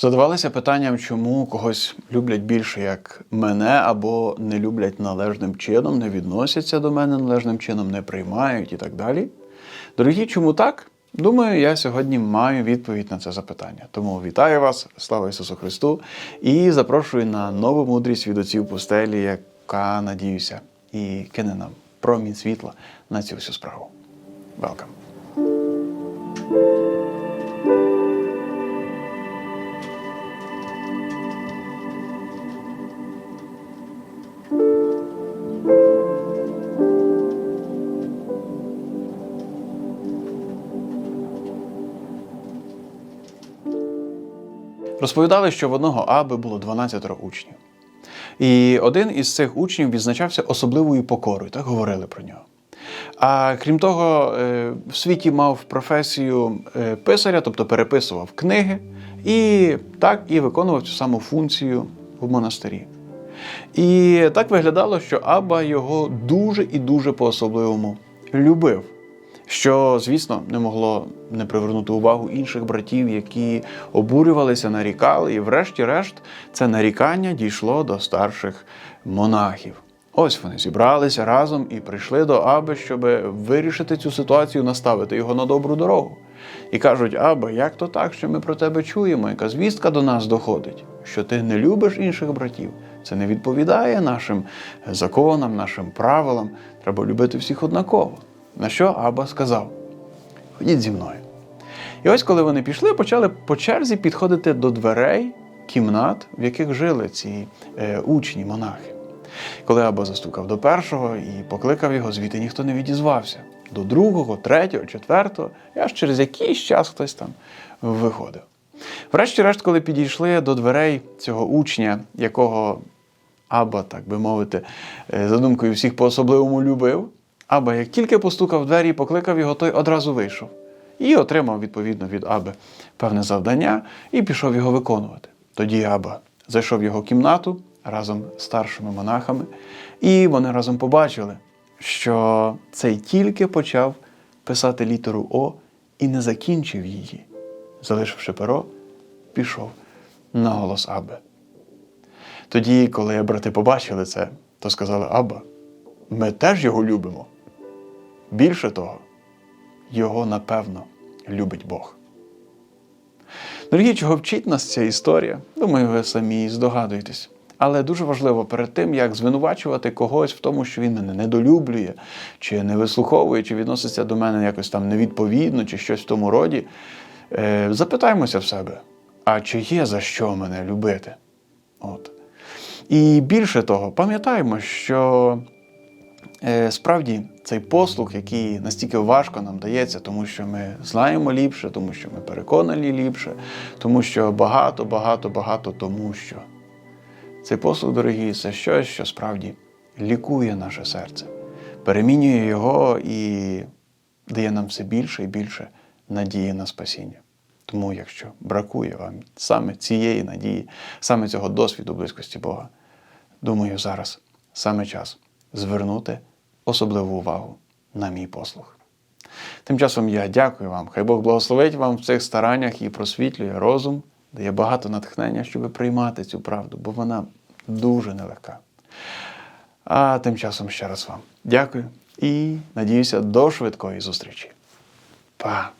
Задавалися питанням, чому когось люблять більше, як мене, або не люблять належним чином, не відносяться до мене належним чином, не приймають і так далі. Дорогі, чому так? Думаю, я сьогодні маю відповідь на це запитання. Тому вітаю вас, слава Ісусу Христу, і запрошую на нову мудрість від отців пустелі, яка, надіюся, і кине нам промінь світла на цю всю справу. Welcome. Розповідали, що в одного Аби було 12 учнів. І один із цих учнів відзначався особливою покорою, так говорили про нього. А крім того, е, в світі мав професію е, писаря, тобто переписував книги, і так і виконував цю саму функцію в монастирі. І так виглядало, що Аба його дуже і дуже по-особливому любив. Що, звісно, не могло не привернути увагу інших братів, які обурювалися, нарікали, і, врешті-решт, це нарікання дійшло до старших монахів. Ось вони зібралися разом і прийшли до Аби, щоб вирішити цю ситуацію, наставити його на добру дорогу. І кажуть: Аба, як то так, що ми про тебе чуємо? Яка звістка до нас доходить, що ти не любиш інших братів? Це не відповідає нашим законам, нашим правилам. Треба любити всіх однаково. На що Аба сказав: Ходіть зі мною. І ось коли вони пішли, почали по черзі підходити до дверей кімнат, в яких жили ці е, учні, монахи. Коли Аба застукав до першого і покликав його, звідти ніхто не відізвався. До другого, третього, четвертого, і аж через якийсь час хтось там виходив. Врешті-решт, коли підійшли до дверей цього учня, якого Аба, так би мовити, е, за думкою всіх по-особливому любив, Аба, як тільки постукав в двері і покликав його, той одразу вийшов. І отримав, відповідно, від Аби певне завдання і пішов його виконувати. Тоді Аба зайшов в його кімнату разом з старшими монахами, і вони разом побачили, що цей тільки почав писати літеру О і не закінчив її. Залишивши перо, пішов на голос Аби. Тоді, коли брати побачили це, то сказали Аба, ми теж його любимо. Більше того, його напевно любить Бог. Дорогі, чого вчить нас ця історія? Думаю, ви самі здогадуєтесь. Але дуже важливо перед тим, як звинувачувати когось в тому, що він мене недолюблює, чи не вислуховує, чи відноситься до мене якось там невідповідно, чи щось в тому роді, е, запитаємося в себе, а чи є за що мене любити? От. І більше того, пам'ятаємо, що справді цей послуг, який настільки важко нам дається, тому що ми знаємо ліпше, тому що ми переконані ліпше, тому що багато, багато, багато тому що. Цей послуг, дорогі, це щось, що справді лікує наше серце, перемінює його і дає нам все більше і більше надії на спасіння. Тому, якщо бракує вам саме цієї надії, саме цього досвіду близькості Бога, думаю, зараз саме час звернути особливу увагу на мій послуг. Тим часом я дякую вам. Хай Бог благословить вам в цих стараннях і просвітлює розум, дає багато натхнення, щоб приймати цю правду, бо вона дуже нелегка. А тим часом ще раз вам дякую і надіюся до швидкої зустрічі. Па!